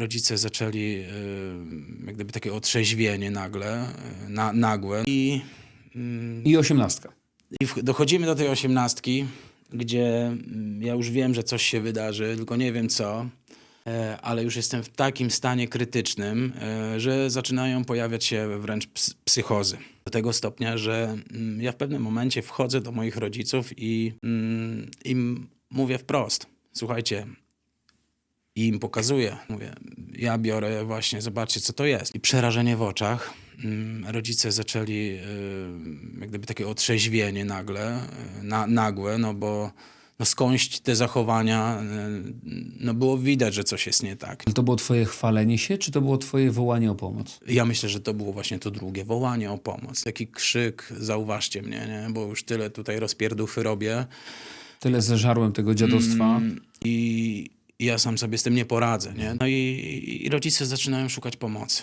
Rodzice zaczęli y, jak gdyby takie otrzeźwienie nagle, y, na, nagłe i, mm, I osiemnastka. i dochodzimy do tej osiemnastki, gdzie mm, ja już wiem, że coś się wydarzy, tylko nie wiem co, e, ale już jestem w takim stanie krytycznym, e, że zaczynają pojawiać się wręcz ps- psychozy. Do tego stopnia, że mm, ja w pewnym momencie wchodzę do moich rodziców i im mówię wprost, słuchajcie, i im pokazuję. Mówię, ja biorę właśnie, zobaczcie, co to jest. I przerażenie w oczach. Mm, Rodzice zaczęli y, jak gdyby takie otrzeźwienie nagle, y, na, nagłe, no bo no skądś te zachowania, y, no było widać, że coś jest nie tak. To było twoje chwalenie się, czy to było twoje wołanie o pomoc? Ja myślę, że to było właśnie to drugie, wołanie o pomoc. Taki krzyk, zauważcie mnie, nie? bo już tyle tutaj rozpierduchy robię. Tyle zeżarłem tego dziadostwa. Mm, I ja sam sobie z tym nie poradzę. Nie? No i, i rodzice zaczynają szukać pomocy.